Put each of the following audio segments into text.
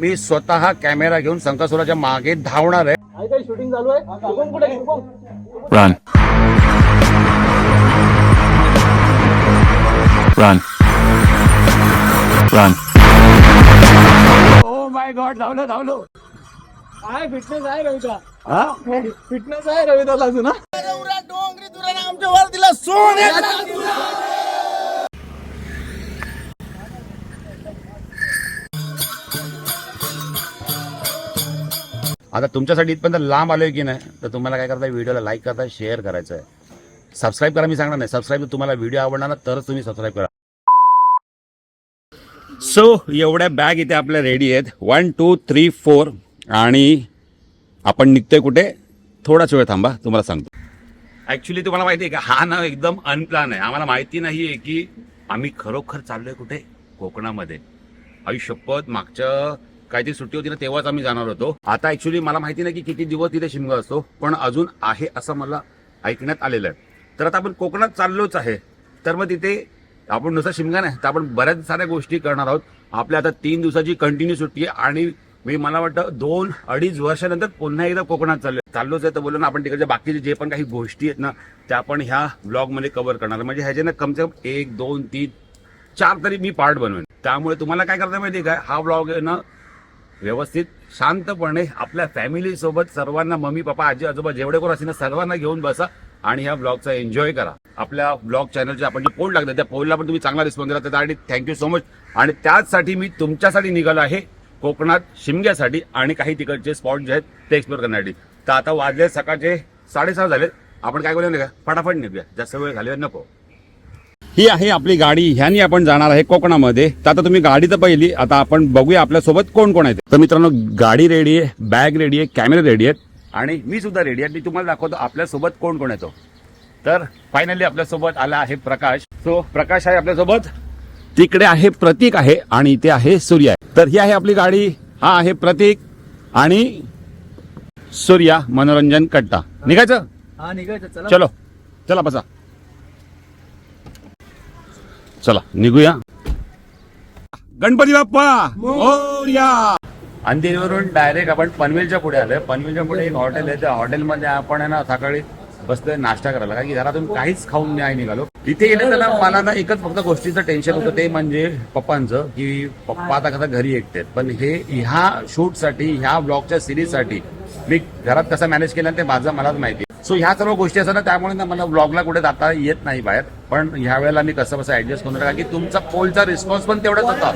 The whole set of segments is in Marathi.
मी स्वतः कॅमेरा घेऊन संकसुराच्या मागे धावणार आहे. शूटिंग चालू आहे. ओ माय गॉड धावलो धावलो. आहे फिटनेस आहे रविदा? फिटनेस आहे रविदाला अजून हा? आता तुमच्यासाठी इथपर्यंत लांब आलोय की नाही तर तुम्हाला काय करता व्हिडिओला लाईक करता शेअर करायचं आहे सबस्क्राईब करा मी सांगणार नाही. सबस्क्राईब तुम्हाला व्हिडिओ आवडणार ना तरच तुम्ही सबस्क्राईब करा. सो एवढ्या बॅग इथे आपल्या रेडी आहेत. वन टू थ्री फोर आणि आपण निघतोय कुठे? थोडाच वेळ थांबा तुम्हाला सांगतो. ऍक्च्युली तुम्हाला माहिती आहे का हा ना एकदम अनप्लान आहे. आम्हाला माहिती नाही आहे की आम्ही खरोखर चाललोय कुठे? कोकणामध्ये. आयुष्यपत मागच्या काहीतरी सुट्टी होती ना तेव्हाच आम्ही जाणार होतो. आता ऍक्च्युली मला माहिती नाही की किती दिवस तिथे शिमगा असतो पण अजून आहे असं मला ऐकण्यात आलेलं आहे. तर आता आपण कोकणात चाललोच आहे. तर मग तिथे आपण नुसतं शिमगा नाही तर आपण बऱ्याच साऱ्या गोष्टी करणार आहोत. आपल्या आता तीन दिवसाची कंटिन्यू सुट्टी आहे आणि मी मला वाटतं दोन अडीच वर्षानंतर पुन्हा एकदा कोकणात चाललो चाललोच आहे तर बोललो ना आपण तिकडच्या बाकीचे जे पण काही गोष्टी आहेत ना त्या आपण ह्या ब्लॉगमध्ये कव्हर करणार म्हणजे ह्याचे ना कमसे कम एक दोन तीन चार तरी मी पार्ट बनवेन. त्यामुळे तुम्हाला काय करता माहिती आहे का? हा ब्लॉग आहे ना व्यवस्थित शांतपणे आपल्या फॅमिली सोबत सर्वांना मम्मी पप्पा आजी आजोबा जेवढे कोण असतील ना सर्वांना घेऊन बसा आणि ह्या ब्लॉगचा एन्जॉय करा. आपल्या ब्लॉग चॅनलचे आपण जे पोल लागतात त्या पोलला पण तुम्ही चांगला रिस्पॉन्स दिला. त्यासाठी थँक्यू सो मच आणि त्याचसाठी मी तुमच्यासाठी निघालो आहे कोकणात शिमग्यासाठी आणि काही तिकडचे स्पॉट जे आहेत ते एक्सप्लोर करण्यासाठी. तर आता वाजले सकाळचे साडेसहा झालेत. आपण काय करूया नाही का? फटाफट निघूया. जास्त वेळ घालूया नको. ही आहे आपली गाडी. ह्यानी आपण जाणार आहे कोकणामध्ये. तर आता तुम्ही गाडी तर पहिली. आता आपण बघूया आपल्यासोबत कोण कोण आहे तर मित्रांनो गाडी रेडी आहे बॅग रेडी आहे कॅमेरे रेडी आहेत. आणि मी सुद्धा रेडी आहे. मी तुम्हाला दाखवतो आपल्यासोबत कोण कोण येतो. तर फायनली आपल्यासोबत आला आहे प्रकाश. सो प्रकाश आहे आपल्यासोबत. तिकडे आहे प्रतीक आहे आणि इथे आहे सूर्य आहे. तर ही आहे आपली गाडी. हा आहे प्रतीक आणि सूर्या मनोरंजन कट्टा निघायचं? हा निघायचं. चला. चलो. चला बसा. चला निघूया. गणपती बाप्पा! मोरया! अंधेरीवरून डायरेक्ट आपण पनवेलच्या पुढे आलोय. पनवेलच्या पुढे एक हॉटेल आहे. त्या हॉटेलमध्ये आपण आहे ना सकाळी बसलोय नाश्ता करायला. कारण की घरातून काहीच खाऊन नाही निघालो. तिथे गेलं त्याला मला ना एकच फक्त गोष्टीचं टेन्शन होतं. ते म्हणजे पप्पांचं की पप्पा आता कसं घरी एकटे आहेत. पण हे ह्या शूटसाठी ह्या ब्लॉगच्या सिरीजसाठी मी घरात कसं मॅनेज केलं ते माझं मलाच माहिती सो ह्या सर्व गोष्टी असतात ना त्यामुळे ना मला ब्लॉगला कुठे जाता येत नाही बाहेर. पण ह्या वेळेला मी कसं कसं ऍडजस्ट करून कारण की तुमचा पोलचा रिस्पॉन्स पण तेवढाच होता.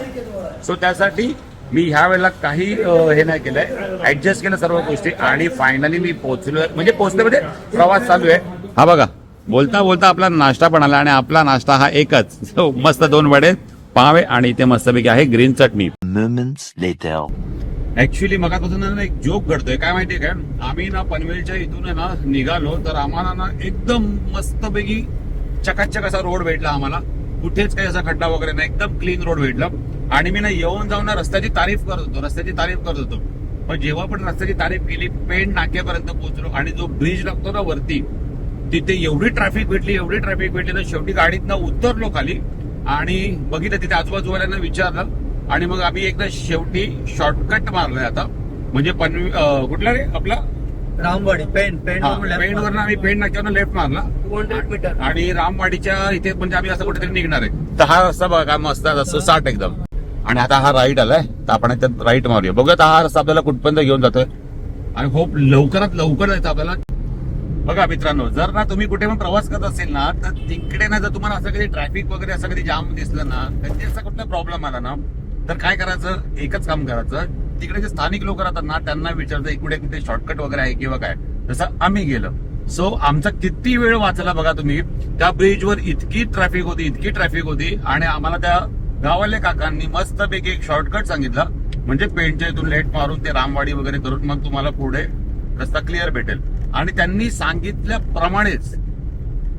सो त्यासाठी मी ह्या वेळेला काही हे नाही केलंय. ऍडजस्ट केलं सर्व गोष्टी आणि फायनली मी पोहोचलोय. म्हणजे पोहोचले म्हणजे प्रवास चालू आहे. हा बघा बोलता बोलता आपला नाश्ता पण आला आणि आपला नाश्ता हा एकच. मस्त दोन वडे पावे आणि इथे मस्तपैकी आहे ग्रीन चटणी. ऍक्च्युली मगापासून ना एक जोक घडतोय. काय माहितीये का? आम्ही ना पनवेलच्या इथून ना निघालो तर आम्हाला ना एकदम मस्तपैकी चकाचक असा रोड भेटला आम्हाला. कुठेच काही असा खड्डा वगैरे नाही. एकदम क्लीन रोड भेटला. आणि मी ना येऊन जाऊन ना रस्त्याची तारीफ करत होतो. रस्त्याची तारीफ करत होतो. पण जेव्हा पण रस्त्याची तारीफ केली पेण नाक्यापर्यंत पोहोचलो आणि जो ब्रिज लागतो ना वरती तिथे एवढी ट्रॅफिक भेटली एवढी ट्रॅफिक भेटली ना शेवटी गाडीतनं उतरलो खाली आणि बघितलं तिथे आजूबाजूवाल्यांना विचारलं. आणि मग आम्ही एकदा शेवटी शॉर्टकट मारलोय आता. म्हणजे पनवे कुठला रे आपला? रामवाडी पेन पेन पेंडवर आम्ही पेंड नाक्यावर लेफ्ट मारला. टू हंड्रेड मीटर आणि रामवाडीच्या इथे म्हणजे आम्ही असं कुठेतरी निघणार आहे. तर हा रस्ता बघा मस्त असं साठ एकदम. आणि आता हा राईट आलाय तर आपण त्यात राईट मारूया. बघूया हा रस्ता आपल्याला कुठपर्यंत घेऊन जातोय. आणि होप लवकरात लवकर जायचं आपल्याला. बघा मित्रांनो जर ना तुम्ही कुठे पण प्रवास करत असेल ना तर तिकडे ना जर तुम्हाला असं कधी ट्रॅफिक वगैरे असं कधी जाम दिसलं ना कधी असा कुठला प्रॉब्लेम आला ना तर काय करायचं? एकच काम करायचं तिकडे जे स्थानिक लोक राहतात ना त्यांना विचारतं इकडे कुठे शॉर्टकट वगैरे आहे किंवा काय? जसं आम्ही गेलो. सो आमचा किती वेळ वाचला बघा तुम्ही त्या ब्रिजवर इतकी ट्रॅफिक होती इतकी ट्रॅफिक होती आणि आम्हाला त्या गावाले काकांनी मस्तपैकी एक शॉर्टकट सांगितला. म्हणजे पेंटच्या इथून लेट मारून ते रामवाडी वगैरे करून मग तुम्हाला पुढे रस्ता क्लिअर भेटेल. आणि त्यांनी सांगितल्याप्रमाणेच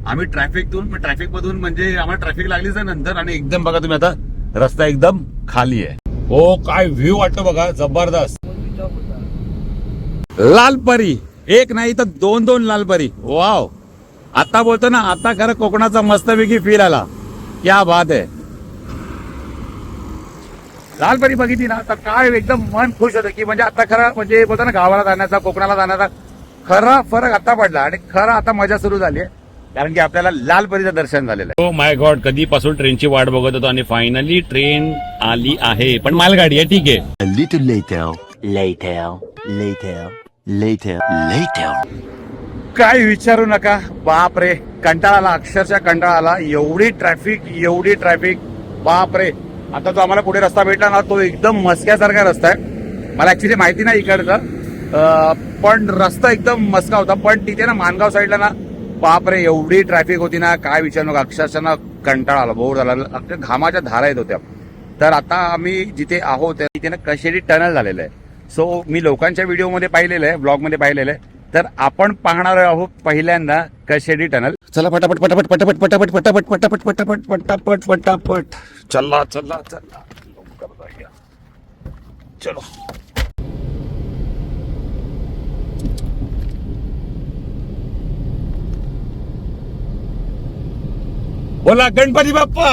आम्ही ट्रॅफिकतून ट्रॅफिक मधून म्हणजे आम्हाला ट्रॅफिक लागलीच आहे नंतर आणि एकदम बघा तुम्ही आता रस्ता एकदम खाली आहे. हो काय व्ह्यू वाटतो बघा जबरदस्त. लालपरी. एक नाही तर दोन दोन लालपरी. वाव आता बोलतो ना आता खरं कोकणाचा मस्तपैकी फील आला. क्या बात आहे. लालपरी बघितली ना तर काय एकदम मन खुश होतं की म्हणजे आता खरं म्हणजे बोलतो ना गावाला जाण्याचा कोकणाला जाण्याचा खरा फरक आता पडला आणि खरं आता मजा सुरू झाली आहे. कारण की आपल्याला लालपरीचं दर्शन झालेलं आहे. हो माय गॉड कधीपासून ट्रेनची वाट बघत होतो आणि फायनली ट्रेन आली आहे. पण मालगाडी आहे ठीक आहे. काय विचारू नका. बाप रे कंटाळा आला अक्षरशः कंटाळा आला एवढी ट्रॅफिक एवढी ट्रॅफिक बाप रे आता जो आम्हाला पुढे रस्ता भेटला ना तो एकदम मस्क्यासारखा रस्ता आहे. मला ऍक्च्युली माहिती नाही इकडचं. पण रस्ता एकदम मस्का होता. पण तिथे ना मानगाव साईडला ना बाप रे एवढी ट्रॅफिक होती ना काय विचारू नका अक्षरशः कंटाळा आला बोर झाला. अक्षर घामाच्या धारा येत होत्या. तर आता आम्ही जिथे आहोत तिथे ना कशेरी टनल झालेलं आहे. सो मी लोकांच्या व्हिडिओमध्ये पाहिलेलं आहे ब्लॉगमध्ये पाहिलेलं आहे. तर आपण पाहणार आहोत पहिल्यांदा कशेडी टनल चला पटापट पटापट पटापट पटापट पटापट पटापट पटापट पटापट पटापट. चला चला चला. चलो. बोला गणपती बाप्पा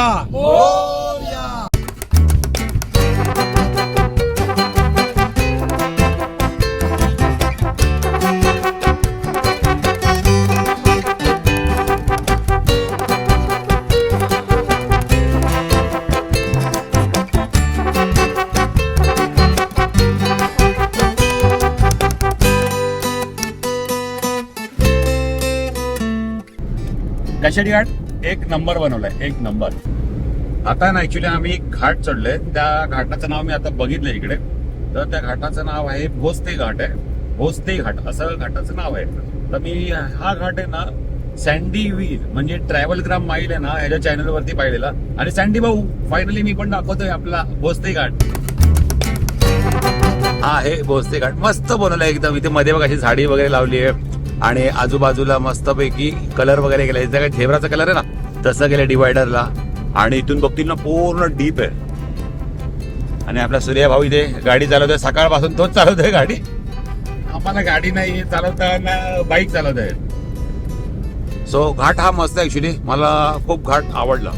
कशाडी घाट एक नंबर बनवलाय एक नंबर. आता ना ऍक्च्युली आम्ही एक घाट चढलोय. त्या घाटाचं नाव मी आता बघितलंय इकडे. तर त्या घाटाचं नाव आहे भोसते घाट आहे. भोसते घाट असं घाटाचं नाव आहे. तर मी हा घाट आहे ना सँडी व्हील म्हणजे ट्रॅव्हल ग्राम माईल आहे ना ह्याच्या चॅनल वरती पाहिलेला. आणि सँडी भाऊ फायनली मी पण दाखवतोय आपला भोसते घाट. हा आहे भोसते घाट. मस्त बनवलाय एकदम. इथे मध्ये बघा अशी झाडी वगैरे लावली आहे. आणि आजूबाजूला मस्तपैकी कलर वगैरे केलाय इथं काय ठेवराचा कलर आहे ना तसं केलंय डिवायडरला आणि इथून बघतील ना पूर्ण डीप आहे. आणि आपला सूर्या भाऊ इथे गाडी चालवतोय. सकाळपासून तोच चालवतोय गाडी. आम्हाला गाडी नाही चालवता ना बाईक चालवत आहे सो घाट हा मस्त ऍक्च्युली मला खूप घाट आवडला.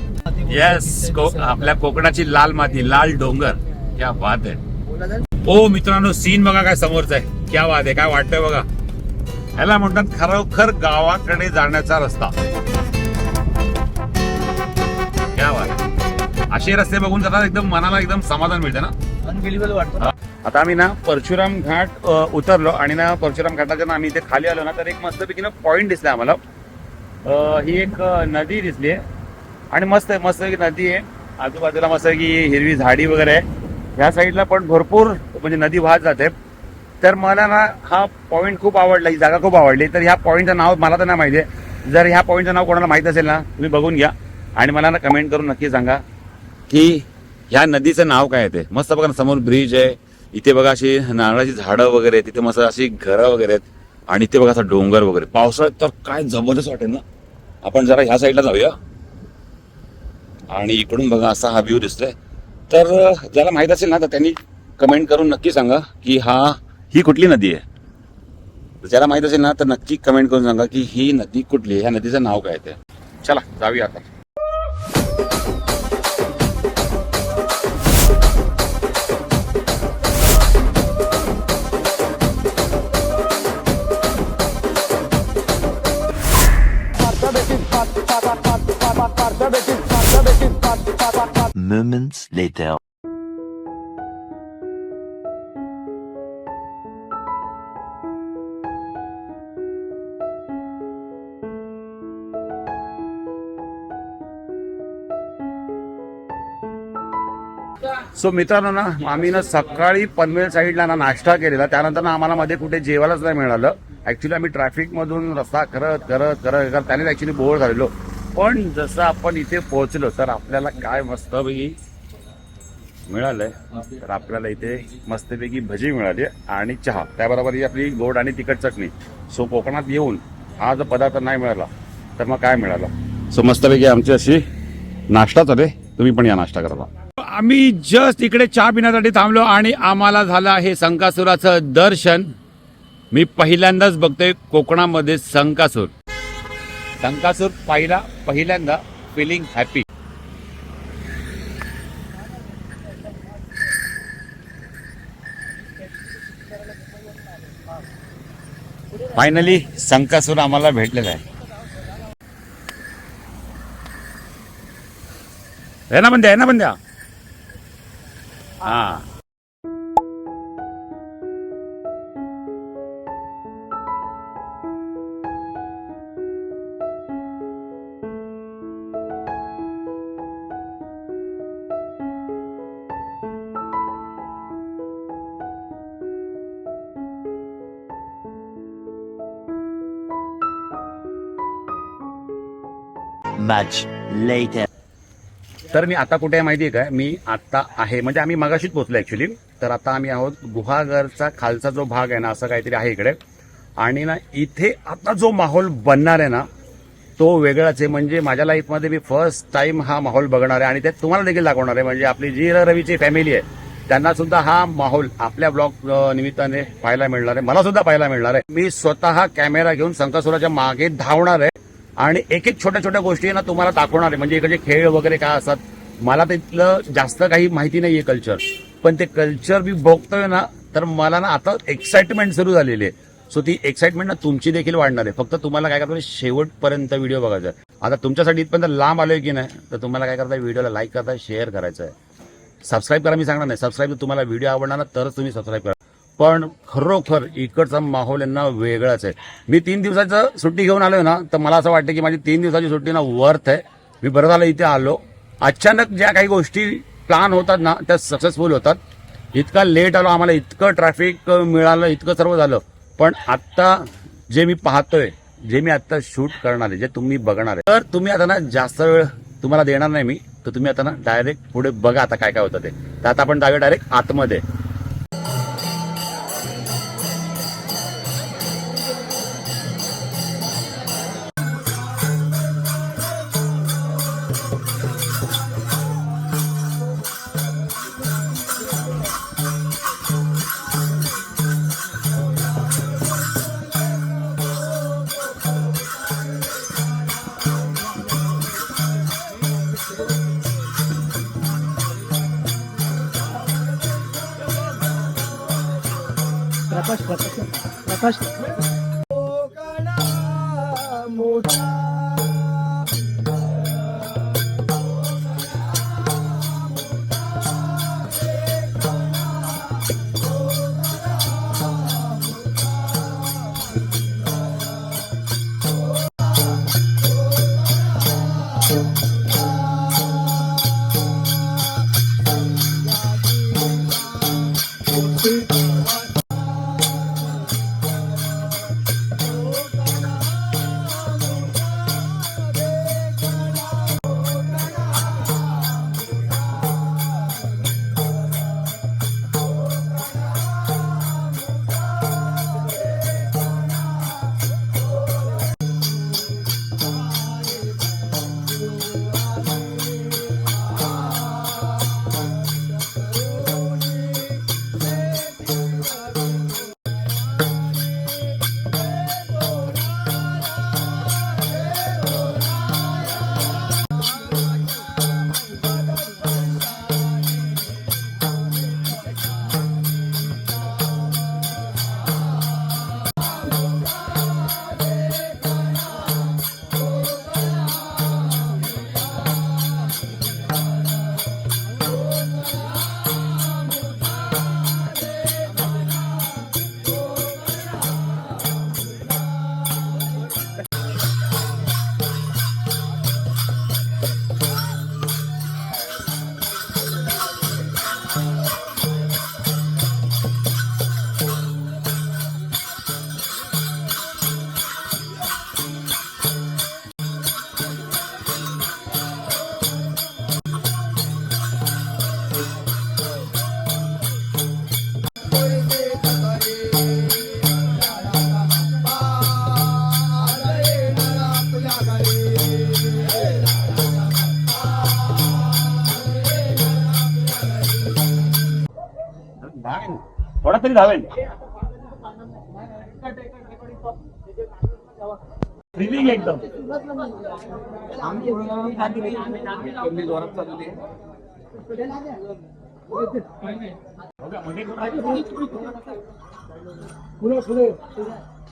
येस आपल्या कोकणाची लाल माती लाल डोंगर क्या बात आहे. ओ मित्रांनो सीन बघा काय समोरचा आहे. क्या वाद आहे काय वाटतंय बघा. ह्याला म्हणतात खरोखर गावाकडे जाण्याचा रस्ता. असे रस्ते बघून जातात एकदम मनाला एकदम समाधान मिळतं ना? वाटतं. आता आम्ही ना परशुराम घाट अ, उतरलो आणि ना परशुराम घाटाच्या ना आम्ही इथे खाली आलो ना तर एक मस्तपैकी ना पॉइंट दिसला आम्हाला. अ, ही एक अ, नदी दिसली आहे. आणि मस्त आहे मस्त नदी आहे. आजूबाजूला मस्त की हिरवी झाडी वगैरे आहे. ह्या साईडला पण भरपूर म्हणजे नदी वाहत जाते. तर मला ना हा पॉईंट खूप आवडला ही जागा खूप आवडली. तर ह्या पॉईंटचं नाव मला तर नाही माहिती आहे. जर ह्या पॉईंटचं नाव कोणाला माहीत असेल ना तुम्ही बघून घ्या. आणि मला ना कमेंट करून नक्की सांगा की ह्या नदीचं नाव काय आहे ते? मस्त बघा ना समोर ब्रिज आहे. इथे बघा अशी नारळाची झाडं वगैरे आहेत. तिथे मस्त अशी घरं वगैरे आहेत. आणि इथे बघा असा डोंगर वगैरे. पावसाळ्यात तर काय जबरदस्त वाटेल ना. आपण जरा ह्या साईडला जाऊया. आणि इकडून बघा असा हा व्ह्यू दिसतोय. तर ज्याला माहीत असेल ना तर त्यांनी कमेंट करून नक्की सांगा की हा ही कुठली नदी आहे? ज्याला माहीत असेल ना तर नक्की कमेंट करून सांगा की ही नदी कुठली आहे? ह्या नदीचं नाव काय आहे ते? चला जाऊया आता. Moments later. सो मित्रांनो ना आम्ही ना सकाळी पनवेल साईडला ना नाश्ता केलेला. त्यानंतर ना आम्हाला मध्ये कुठे जेवायलाच नाही मिळालं. ऍक्च्युली आम्ही ट्रॅफिकमधून रस्ता करत करत करत करत त्याने ऍक्च्युली बोर झालेलो. पण जसं आपण इथे पोहोचलो तर आपल्याला काय मस्तपैकी मिळालंय. तर आपल्याला इथे मस्तपैकी भजी मिळाली आणि चहा. त्याबरोबर ही आपली गोड आणि तिखट चटणी. सो कोकणात येऊन हा जर पदार्थ नाही मिळाला तर मग काय मिळालं? सो मस्तपैकी आमची अशी नाश्ता चाले आहे. तुम्ही पण या नाश्ता करायला. आम्ही जस्ट इकडे चहा पिण्यासाठी थांबलो आणि आम्हाला झालं आहे संकासुराचं दर्शन. मी पहिल्यांदाच बघतोय कोकणामध्ये संकासूर. संकासूर पाहिला पहिल्यांदा फिलिंग हॅपी फायनली संकासूर आम्हाला भेटलेला आहे. आहे ना बंद्या आहे ना बंद्या हा Much later. तर मी आता कुठे आहे माहिती आहे का मी आता आहे. म्हणजे आम्ही मगाशीच पोहोचलो ऍक्च्युली तर आता आम्ही आहोत गुहागरचा खालचा जो भाग आहे ना असं काहीतरी आहे इकडे. आणि ना इथे आता जो माहोल बनणार आहे ना तो वेगळाच आहे. म्हणजे माझ्या लाईफमध्ये मी फर्स्ट टाइम हा माहोल बघणार आहे. आणि ते तुम्हाला देखील दाखवणार आहे. म्हणजे आपली जी रवीची फॅमिली आहे त्यांना सुद्धा हा माहोल आपल्या ब्लॉग निमित्ताने पाहायला मिळणार आहे. मला सुद्धा पाहायला मिळणार आहे. मी स्वतः कॅमेरा घेऊन संकासुराच्या मागे धावणार आहे. आणि एक एक छोट्या छोट्या गोष्टी ना तुम्हाला दाखवणार आहे. म्हणजे इकडचे खेळ वगैरे काय असतात मला तिथलं जास्त काही माहिती नाहीये कल्चर. पण ते कल्चर मी बघतोय ना तर मला ना आता एक्साइटमेंट सुरू झालेली आहे. सो ती एक्साइटमेंट ना तुमची देखील वाढणार आहे. फक्त तुम्हाला काय करता शेवटपर्यंत व्हिडिओ बघायचा आहे. आता तुमच्यासाठी इथपर्यंत लांब आलोय की नाही तर तुम्हाला काय करता व्हिडिओला लाईक करता शेअर करायचं आहे. सबस्क्राईब करा मी सांगणार नाही. सबस्क्राईब तुम्हाला व्हिडिओ आवडणार ना तरच तुम्ही सबस्क्राईब करा. पण खरोखर इकडचा माहोल यांना वेगळाच आहे. मी तीन दिवसाचं सुट्टी घेऊन आलोय ना तर मला असं वाटतं की माझी तीन दिवसाची सुट्टी ना वर्थ आहे. मी बरं झालं इथे आलो. अचानक ज्या काही गोष्टी प्लान होतात ना त्या सक्सेसफुल होतात. इतका लेट आलो आम्हाला इतकं ट्रॅफिक मिळालं इतकं सर्व झालं. पण आत्ता जे मी पाहतोय जे मी आता शूट करणार आहे जे तुम्ही बघणार आहे तर तुम्ही आता ना जास्त वेळ तुम्हाला देणार नाही मी. तर तुम्ही आता ना डायरेक्ट पुढे बघा आता काय काय होतं ते. तर आता आपण जाऊया डायरेक्ट आतमध्ये. थोडा तरी धावेल Thrilling एकदम. हो पुढे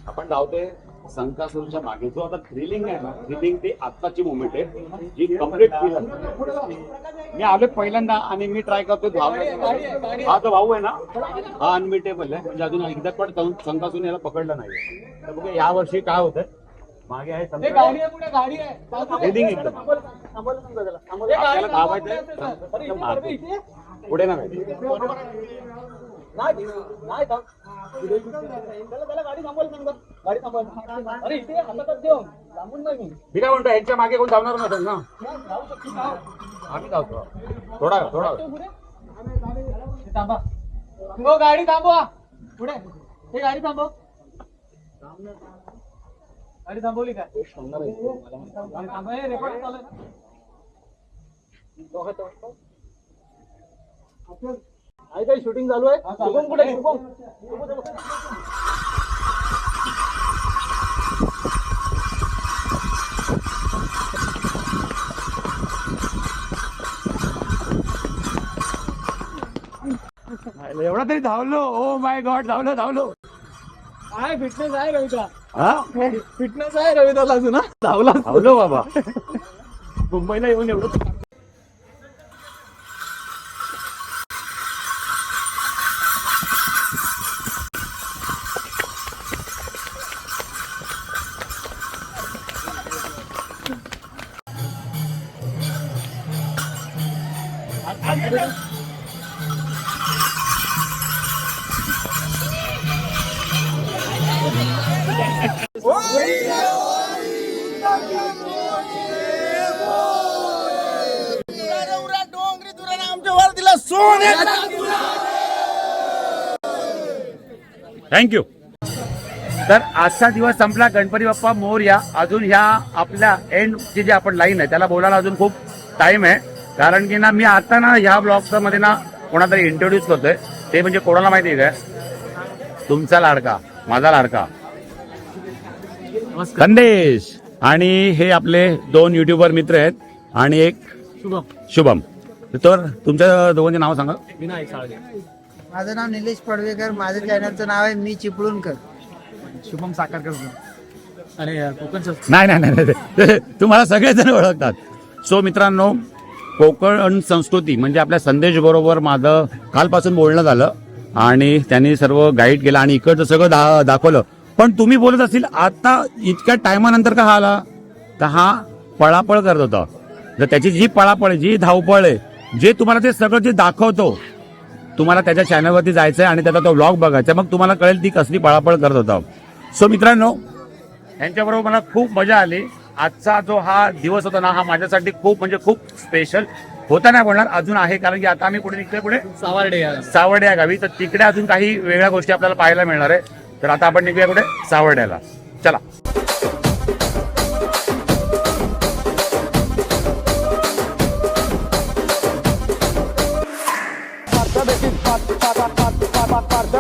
आपण धावतोय संकासूरच्या मागे जो आता थ्रिलिंग आहे ना थ्रिलिंग ते आत्ताची मुवमेंट आहे जी कंप्लीट मी आलोय पहिल्यांदा आणि मी ट्राय करतोय धावण्याचा हा जो भाऊ आहे ना हा अनमिटेबल आहे म्हणजे अजून एकदा पण संकासून याला पकडलं नाही तर बघा या वर्षी काय होतंय मागे आहे हे संका- गाडी आहे पुढे गाडी आहे Heading एकदम. आपल्याला हे पुढे ना नाही गाडी थांबवायला. गाडी थांबवायला अरे इथे हातातच ठेव लांबून नाही मी मी काय म्हणतो यांच्या मागे कोण धावणार नसेल ना? आम्ही धावतो. थोडा थोडा. थांबा हो गाडी थांबवा. पुढे. हे गाडी थांबव. गाडी थांबवली काय थांबव. रेकॉर्ड चालू आहे ना? काही शूटिंग चालू आहे. शुभम कुठे शुभम? एवढा तरी धावलो. ओ माय गॉड धावलो धावलो. आहे फिटनेस आहे रविता? फिटनेस आहे रविताला अजून हा? धावला. धावलो बाबा. मुंबईला येऊन एवढं थँक्यू तर आजचा दिवस संपला. गणपती बाप्पा मोर्या अजून ह्या आपल्या एंडची जी आपण लाईन आहे त्याला बोलायला अजून खूप टाइम आहे. कारण की ना मी आता ना ह्या ब्लॉगचा मध्ये ना कोणातरी इंट्रोड्यूस करतोय. ते म्हणजे कोणाला माहिती आहे का तुमचा लाडका माझा लाडका. संदेश आणि हे आपले दोन युट्यूबर मित्र आहेत आणि एक शुभम. शुभम. तर तुमच्या दोघांचे नाव सांगा. विनायक साळगे. माझं नाव निलेश पडवेकर माझं चॅनलचं नाव आहे मी चिपळूणकर. शुभम साकारकर आणि कोकणचं नाही नाही नाही नाही. तुम्हाला सगळेजण ओळखतात. सो मित्रांनो कोकण संस्कृती म्हणजे आपल्या संदेश बरोबर माझं कालपासून बोलणं झालं आणि त्यांनी सर्व गाईड केलं आणि इकडचं सगळं दा दाखवलं. पण तुम्ही बोलत असतील आता इतक्या टायमानंतर का हा आला? तर हा पळापळ करत होता. तर त्याची जी पळापळ जी धावपळ आहे जे तुम्हाला ते सगळं जे दाखवतो तुम्हाला त्याच्या चॅनलवरती जायचं आहे आणि त्याचा तो व्लॉग बघायचा. मग तुम्हाला कळेल ती कसली पळापळ करत होता. सो मित्रांनो यांच्याबरोबर मला खूप मजा आली. आजचा जो हा दिवस होता ना हा माझ्यासाठी खूप म्हणजे खूप स्पेशल होता नाही बोलणार अजून आहे कारण की आता आम्ही पुढे निघतोय पुढे? सावर्डे सावर्डे या गावी. तर तिकडे अजून काही वेगळ्या गोष्टी आपल्याला पाहायला मिळणार आहे. तर आता आपण निघूया कुठे? सावरण्याला चला. पार्थ भेटील पार्थ पार्थ पार्थ पार्थ